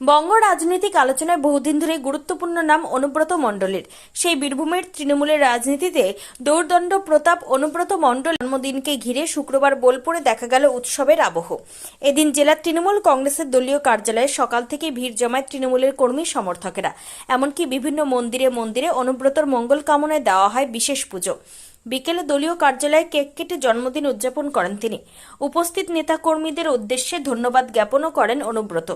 বঙ্গ রাজনৈতিক আলোচনায় বহুদিন ধরে গুরুত্বপূর্ণ নাম অনুব্রত মণ্ডলের। সেই বীরভূমের তৃণমূলের রাজনীতিতে দৌর্দণ্ড প্রতাপ অনুব্রত মণ্ডল জন্মদিনকে ঘিরে শুক্রবার বোলপুরে দেখা গেল উৎসবের আবহ। এদিন জেলা তৃণমূল কংগ্রেসের দলীয় কার্যালয়ে সকাল থেকে ভিড় জমায় তৃণমূলের কর্মী সমর্থকেরা। এমনকি বিভিন্ন মন্দিরে মন্দিরে অনুব্রতর মঙ্গল কামনায় দেওয়া হয় বিশেষ পুজো। বিকেলে দলীয় কার্যালয়ে কেক কেটে জন্মদিন উদযাপন করেন তিনি। উপস্থিত নেতাকর্মীদের উদ্দেশ্যে ধন্যবাদ জ্ঞাপনও করেন অনুব্রত।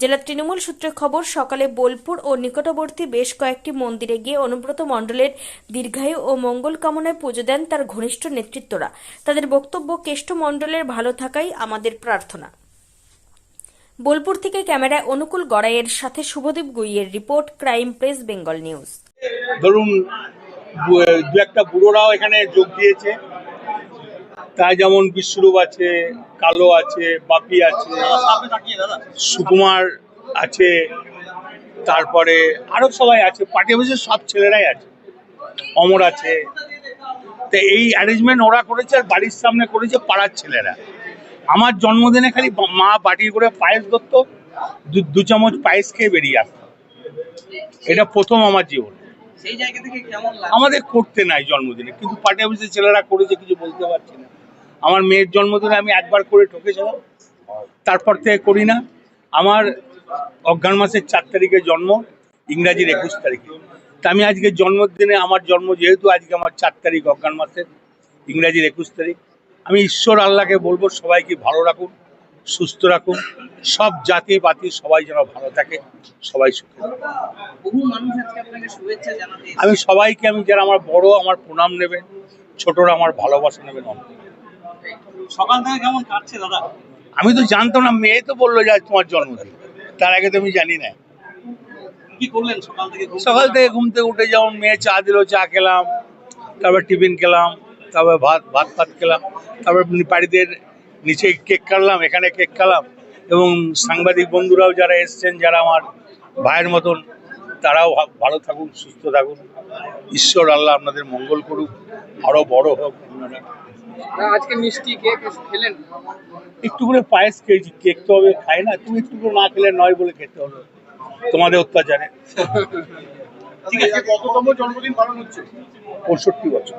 জেলা তৃণমূল সূত্রে খবর, সকালে বোলপুর ও নিকটবর্তী বেশ কয়েকটি মন্দিরে গিয়ে অনুব্রত মণ্ডলের দীর্ঘায়ু ও মঙ্গল কামনায় পুজো দেন তার ঘনিষ্ঠ নেতৃত্বরা। তাদের বক্তব্য, কেষ্ট মণ্ডলের ভালো থাকাই আমাদের প্রার্থনা। বোলপুর থেকে ক্যামেরায় অনুকূল গড়াইয়ের সাথে Subhadip গুইয়ের report, crime press, Bengal news. ধরুন দু একটা বুড়োরাও এখানে যোগ দিয়েছে। তাই যেমন বিশ্বরূপ আছে, কালো আছে, বাপি আছে, সুকুমার আছে, তারপরে আরও সবাই আছে, পার্টি অফিসের সব ছেলেরাই আছে। অমর আছে। তো এই অ্যারেঞ্জমেন্ট ওরা করেছে আর বাড়ির সামনে করেছে পাড়ার ছেলেরা। আমার জন্মদিনে খালি মা বাটি করে পায়েস ধরতো দু চামচ পায়েস খেয়ে বেরিয়ে আসতো। এটা প্রথম আমার জীবন। সেই জায়গা থেকে কেমন লাগে আমাদের করতে নাই জন্মদিনে, কিন্তু পার্টি অফিসের ছেলেরা করেছে, কিছু বলতে পারছি না। আমার মেয়ের জন্মদিনে আমি একবার করে ঠকেছিলাম, তারপর থেকে করি না। আমার অজ্ঞান মাসের চার তারিখে জন্ম, ইংরাজির একুশ তারিখে। তা আমি আজকে জন্মদিনে, আমার জন্ম যেহেতু আজকে আমার চার তারিখ অজ্ঞান মাসের, ইংরাজির একুশ তারিখ। আমি ঈশ্বর আল্লাহকে বলব, সবাইকে ভালো রাখুন। সুস্থ রাখুন। সব জাতি পাতি সবাই যেন ভালো থাকে সবাই সুখে। আমি সবাইকে আমি যারা আমার বড় আমার প্রণাম নেবেন ছোটরা আমার ভালোবাসা নেবেন সকাল থেকে কেমন কাটছে দাদা? আমি তো জানতাম না মেয়ে তো বলল যে তোমার জন্মদিন। তার আগে তো আমি জানি না। কি করলেন সকাল থেকে ঘুম সকাল থেকে ঘুম থেকে উঠে যেমন মেয়ে চা দিল চা খেলাম তারপর টিফিন খেলাম তারপর ভাত ভাত ভাত খেলাম তারপর বাড়িদের নিচে কেক কাটলাম এখানে কেক কাটলাম। এবং সাংবাদিক বন্ধুরাও যারা এসছেন যারা আমার ভাইয়ের মতন তারাও ভালো থাকুন সুস্থ থাকুন। ঈশ্বর আল্লাহ আপনাদের মঙ্গল করুক আরও বড় হোক আপনারা। আজকে মিষ্টি কেক খেলেন? একটু করে পায়েস খেয়েছি কেক তো হবে খাই না তুমি একটু করে না খেলে নয় বলে খেতে হবে। তোমাদের অত্যাচারে ঠিক আছে কততম জন্মদিন পালন হচ্ছে? পঁয়ষট্টি বছর।